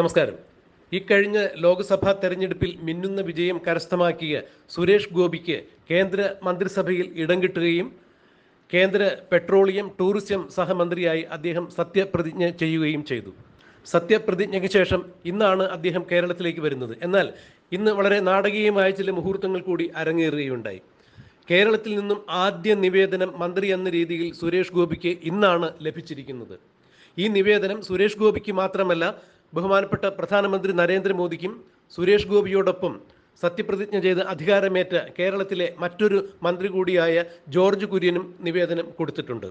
നമസ്കാരം. ഇക്കഴിഞ്ഞ ലോക്സഭാ തെരഞ്ഞെടുപ്പിൽ മിന്നുന്ന വിജയം കരസ്ഥമാക്കിയ സുരേഷ് ഗോപിക്ക് കേന്ദ്ര മന്ത്രിസഭയിൽ ഇടം കിട്ടുകയും കേന്ദ്ര പെട്രോളിയം ടൂറിസം സഹമന്ത്രിയായി അദ്ദേഹം സത്യപ്രതിജ്ഞ ചെയ്യുകയും ചെയ്തു. സത്യപ്രതിജ്ഞയ്ക്ക് ശേഷം ഇന്നാണ് അദ്ദേഹം കേരളത്തിലേക്ക് വരുന്നത്. എന്നാൽ ഇന്ന് വളരെ നാടകീയമായ ചില മുഹൂർത്തങ്ങൾ കൂടി അരങ്ങേറുകയുണ്ടായി. കേരളത്തിൽ നിന്നും ആദ്യ നിവേദനം മന്ത്രി എന്ന രീതിയിൽ സുരേഷ് ഗോപിക്ക് ഇന്നാണ് ലഭിച്ചിരിക്കുന്നത്. ഈ നിവേദനം സുരേഷ് ഗോപിക്ക് മാത്രമല്ല ബഹുമാനപ്പെട്ട പ്രധാനമന്ത്രി നരേന്ദ്രമോദിക്കും സുരേഷ് ഗോപിയോടൊപ്പം സത്യപ്രതിജ്ഞ ചെയ്ത് അധികാരമേറ്റ കേരളത്തിലെ മറ്റൊരു മന്ത്രി കൂടിയായ ജോർജ് കുര്യനും നിവേദനം കൊടുത്തിട്ടുണ്ട്.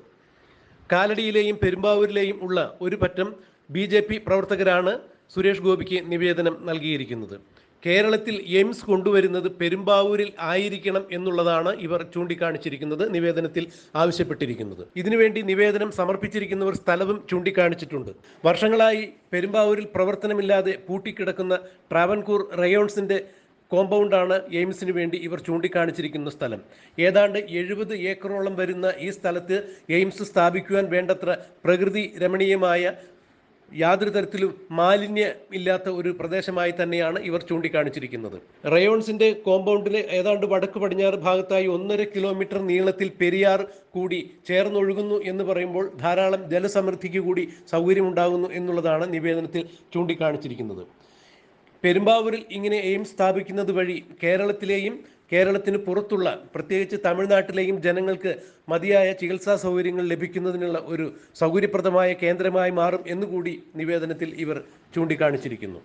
കാലടിയിലെയും പെരുമ്പാവൂരിലെയും ഉള്ള ഒരു പറ്റം ബി പ്രവർത്തകരാണ് സുരേഷ് ഗോപിക്ക് നിവേദനം നൽകിയിരിക്കുന്നത്. കേരളത്തിൽ എയിംസ് കൊണ്ടുവരുന്നത് പെരുമ്പാവൂരിൽ ആയിരിക്കണം എന്നുള്ളതാണ് ഇവർ ചൂണ്ടിക്കാണിച്ചിരിക്കുന്നത് നിവേദനത്തിൽ ആവശ്യപ്പെട്ടിരിക്കുന്നത്. ഇതിനുവേണ്ടി നിവേദനം സമർപ്പിച്ചിരിക്കുന്നവർ സ്ഥലവും ചൂണ്ടിക്കാണിച്ചിട്ടുണ്ട്. വർഷങ്ങളായി പെരുമ്പാവൂരിൽ പ്രവർത്തനമില്ലാതെ പൂട്ടിക്കിടക്കുന്ന ട്രാവൻകൂർ റയോൺസിന്റെ കോമ്പൗണ്ടാണ് എയിംസിന് വേണ്ടി ഇവർ ചൂണ്ടിക്കാണിച്ചിരിക്കുന്ന സ്ഥലം. ഏതാണ്ട് എഴുപത് ഏക്കറോളം വരുന്ന ഈ സ്ഥലത്ത് എയിംസ് സ്ഥാപിക്കുവാൻ വേണ്ടത്ര പ്രകൃതി രമണീയമായ യാതൊരു തരത്തിലും മാലിന്യം ഇല്ലാത്ത ഒരു പ്രദേശമായി തന്നെയാണ് ഇവർ ചൂണ്ടിക്കാണിച്ചിരിക്കുന്നത്. റയോൺസിന്റെ കോമ്പൗണ്ടിലെ ഏതാണ്ട് വടക്ക് പടിഞ്ഞാറ് ഭാഗത്തായി ഒന്നര കിലോമീറ്റർ നീളത്തിൽ പെരിയാർ കൂടി ചേർന്നൊഴുകുന്നു എന്ന് പറയുമ്പോൾ ധാരാളം ജലസമൃദ്ധിക്ക് കൂടി സൗകര്യമുണ്ടാകുന്നു എന്നുള്ളതാണ് നിവേദനത്തിൽ ചൂണ്ടിക്കാണിച്ചിരിക്കുന്നത്. പെരുമ്പാവൂരിൽ ഇങ്ങനെ എയിംസ് സ്ഥാപിക്കുന്നത് വഴി കേരളത്തിലെയും കേരളത്തിന് പുറത്തുള്ള പ്രത്യേകിച്ച് തമിഴ്നാട്ടിലെയും ജനങ്ങൾക്ക് മതിയായ ചികിത്സാ സൗകര്യങ്ങൾ ലഭിക്കുന്നതിനുള്ള ഒരു സൗകര്യപ്രദമായ കേന്ദ്രമായി മാറും എന്നുകൂടി നിവേദനത്തിൽ ഇവർ ചൂണ്ടിക്കാണിച്ചിരിക്കുന്നു.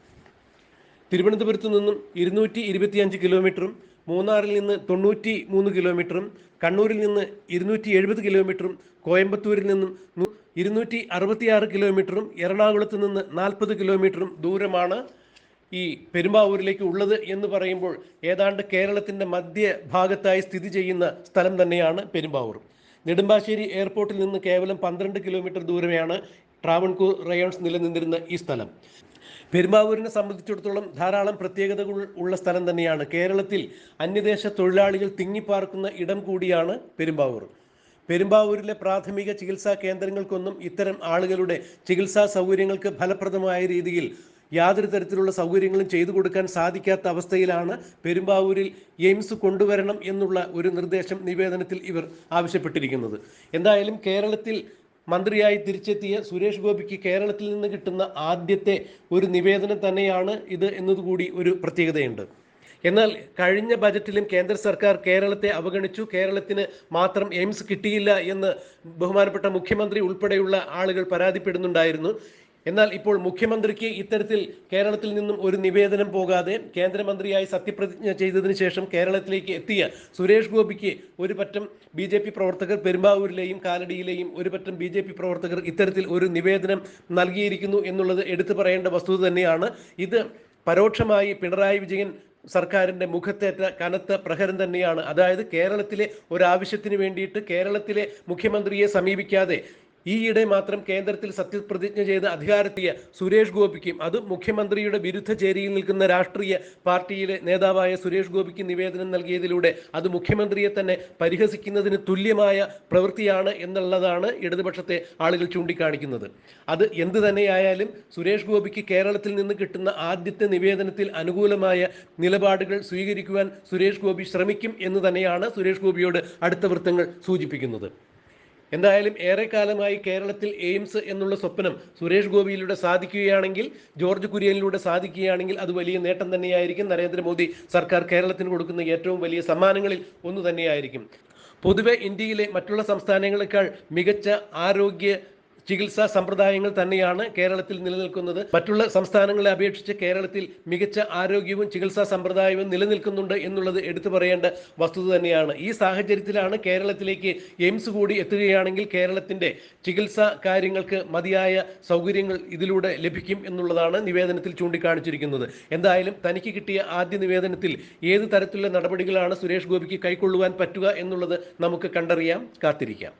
തിരുവനന്തപുരത്തു നിന്നും ഇരുന്നൂറ്റി ഇരുപത്തിയഞ്ച് കിലോമീറ്ററും മൂന്നാറിൽ നിന്ന് തൊണ്ണൂറ്റി മൂന്ന് കിലോമീറ്ററും കണ്ണൂരിൽ നിന്ന് ഇരുന്നൂറ്റി എഴുപത് കിലോമീറ്ററും കോയമ്പത്തൂരിൽ നിന്നും ഇരുന്നൂറ്റി അറുപത്തിയാറ് കിലോമീറ്ററും എറണാകുളത്ത് നിന്ന് നാൽപ്പത് കിലോമീറ്ററും ദൂരമാണ് ഈ പെരുമ്പാവൂരിലേക്ക് ഉള്ളത് എന്ന് പറയുമ്പോൾ ഏതാണ്ട് കേരളത്തിന്റെ മധ്യഭാഗത്തായി സ്ഥിതി ചെയ്യുന്ന സ്ഥലം തന്നെയാണ് പെരുമ്പാവൂർ. നെടുമ്പാശ്ശേരി എയർപോർട്ടിൽ നിന്ന് കേവലം പന്ത്രണ്ട് കിലോമീറ്റർ ദൂരമാണ് ട്രാവൺകൂർ റയോൺസ് നിലനിന്നിരുന്ന ഈ സ്ഥലം. പെരുമ്പാവൂരിനെ സംബന്ധിച്ചിടത്തോളം ധാരാളം പ്രത്യേകതകൾ ഉള്ള സ്ഥലം തന്നെയാണ്. കേരളത്തിൽ അന്യദേശ തൊഴിലാളികൾ തിങ്ങിപ്പാർക്കുന്ന ഇടം കൂടിയാണ് പെരുമ്പാവൂർ. പെരുമ്പാവൂരിലെ പ്രാഥമിക ചികിത്സാ കേന്ദ്രങ്ങൾക്കൊന്നും ഇത്തരം ആളുകളുടെ ചികിത്സാ സൗകര്യങ്ങൾക്ക് ഫലപ്രദമായ രീതിയിൽ യാതൊരു തരത്തിലുള്ള സൗകര്യങ്ങളും ചെയ്തു കൊടുക്കാൻ സാധിക്കാത്ത അവസ്ഥയിലാണ് പെരുമ്പാവൂരിൽ എയിംസ് കൊണ്ടുവരണം എന്നുള്ള ഒരു നിർദ്ദേശം നിവേദനത്തിൽ ഇവർ ആവശ്യപ്പെട്ടിരിക്കുന്നത്. എന്തായാലും കേരളത്തിൽ മന്ത്രിയായി തിരിച്ചെത്തിയ സുരേഷ് ഗോപിക്ക് കേരളത്തിൽ നിന്ന് കിട്ടുന്ന ആദ്യത്തെ ഒരു നിവേദനം തന്നെയാണ് ഇത് എന്നതുകൂടി ഒരു പ്രത്യേകതയുണ്ട്. എന്നാൽ കഴിഞ്ഞ ബജറ്റിലും കേന്ദ്ര സർക്കാർ കേരളത്തെ അവഗണിച്ചു. കേരളത്തിന് മാത്രം എയിംസ് കിട്ടിയില്ല എന്ന് ബഹുമാനപ്പെട്ട മുഖ്യമന്ത്രി ഉൾപ്പെടെയുള്ള ആളുകൾ പരാതിപ്പെടുന്നുണ്ടായിരുന്നു. എന്നാൽ ഇപ്പോൾ മുഖ്യമന്ത്രിക്ക് ഇത്തരത്തിൽ കേരളത്തിൽ നിന്നും ഒരു നിവേദനം പോകാതെ കേന്ദ്രമന്ത്രിയായി സത്യപ്രതിജ്ഞ ചെയ്തതിന് ശേഷം കേരളത്തിലേക്ക് എത്തിയ സുരേഷ് ഗോപിക്ക് ഒരു പറ്റം ബി ജെ പി പ്രവർത്തകർ പെരുമ്പാവൂരിലെയും കാലടിയിലെയും ഒരു പറ്റം ബി ജെ പി പ്രവർത്തകർ ഇത്തരത്തിൽ ഒരു നിവേദനം നൽകിയിരിക്കുന്നു എന്നുള്ളത് എടുത്തു പറയേണ്ട വസ്തുത തന്നെയാണ്. ഇത് പരോക്ഷമായി പിണറായി വിജയൻ സർക്കാരിന്റെ മുഖത്തേറ്റ കനത്ത പ്രഹരം തന്നെയാണ്. അതായത് കേരളത്തിലെ ഒരാവശ്യത്തിന് വേണ്ടിയിട്ട് കേരളത്തിലെ മുഖ്യമന്ത്രിയെ സമീപിക്കാതെ ഈയിടെ മാത്രം കേന്ദ്രത്തിൽ സത്യപ്രതിജ്ഞ ചെയ്ത് അധികാരത്തിയ സുരേഷ് ഗോപിക്കും അത് മുഖ്യമന്ത്രിയുടെ വിരുദ്ധ ചേരിയിൽ നിൽക്കുന്ന രാഷ്ട്രീയ പാർട്ടിയിലെ നേതാവായ സുരേഷ് ഗോപിക്ക് നിവേദനം നൽകിയതിലൂടെ അത് മുഖ്യമന്ത്രിയെ തന്നെ പരിഹസിക്കുന്നതിന് തുല്യമായ പ്രവൃത്തിയാണ് എന്നുള്ളതാണ് ഇടതുപക്ഷത്തെ ആളുകൾ ചൂണ്ടിക്കാണിക്കുന്നത്. അത് എന്ത് തന്നെയായാലും സുരേഷ് ഗോപിക്ക് കേരളത്തിൽ നിന്ന് കിട്ടുന്ന ആദ്യത്തെ നിവേദനത്തിൽ അനുകൂലമായ നിലപാടുകൾ സ്വീകരിക്കുവാൻ സുരേഷ് ഗോപി ശ്രമിക്കും എന്ന് തന്നെയാണ് സുരേഷ് ഗോപിയോട് അടുത്ത വൃത്തങ്ങൾ സൂചിപ്പിക്കുന്നത്. എന്തായാലും ഏറെക്കാലമായി കേരളത്തിൽ എയിംസ് എന്നുള്ള സ്വപ്നം സുരേഷ് ഗോപിയിലൂടെ സാധിക്കുകയാണെങ്കിൽ ജോർജ് കുര്യനിലൂടെ സാധിക്കുകയാണെങ്കിൽ അത് വലിയ നേട്ടം തന്നെയായിരിക്കും. നരേന്ദ്രമോദി സർക്കാർ കേരളത്തിന് കൊടുക്കുന്ന ഏറ്റവും വലിയ സമ്മാനങ്ങളിൽ ഒന്ന് തന്നെയായിരിക്കും. പൊതുവെ ഇന്ത്യയിലെ മറ്റുള്ള സംസ്ഥാനങ്ങളെക്കാൾ മികച്ച ആരോഗ്യ ചികിത്സാ സമ്പ്രദായങ്ങൾ തന്നെയാണ് കേരളത്തിൽ നിലനിൽക്കുന്നത്. മറ്റുള്ള സംസ്ഥാനങ്ങളെ അപേക്ഷിച്ച് കേരളത്തിൽ മികച്ച ആരോഗ്യവും ചികിത്സാ സമ്പ്രദായവും നിലനിൽക്കുന്നുണ്ട് എന്നുള്ളത് എടുത്തു പറയേണ്ട വസ്തുത തന്നെയാണ്. ഈ സാഹചര്യത്തിലാണ് കേരളത്തിലേക്ക് എയിംസ് കൂടി എത്തുകയാണെങ്കിൽ കേരളത്തിന്റെ ചികിത്സാ കാര്യങ്ങൾക്ക് മതിയായ സൗകര്യങ്ങൾ ഇതിലൂടെ ലഭിക്കും എന്നുള്ളതാണ് നിവേദനത്തിൽ ചൂണ്ടിക്കാണിച്ചിരിക്കുന്നത്. എന്തായാലും തനിക്ക് കിട്ടിയ ആദ്യ നിവേദനത്തിൽ ഏത് തരത്തിലുള്ള നടപടികളാണ് സുരേഷ് ഗോപിക്ക് കൈക്കൊള്ളുവാൻ പറ്റുക എന്നുള്ളത് നമുക്ക് കണ്ടറിയാം. കാത്തിരിക്കാം.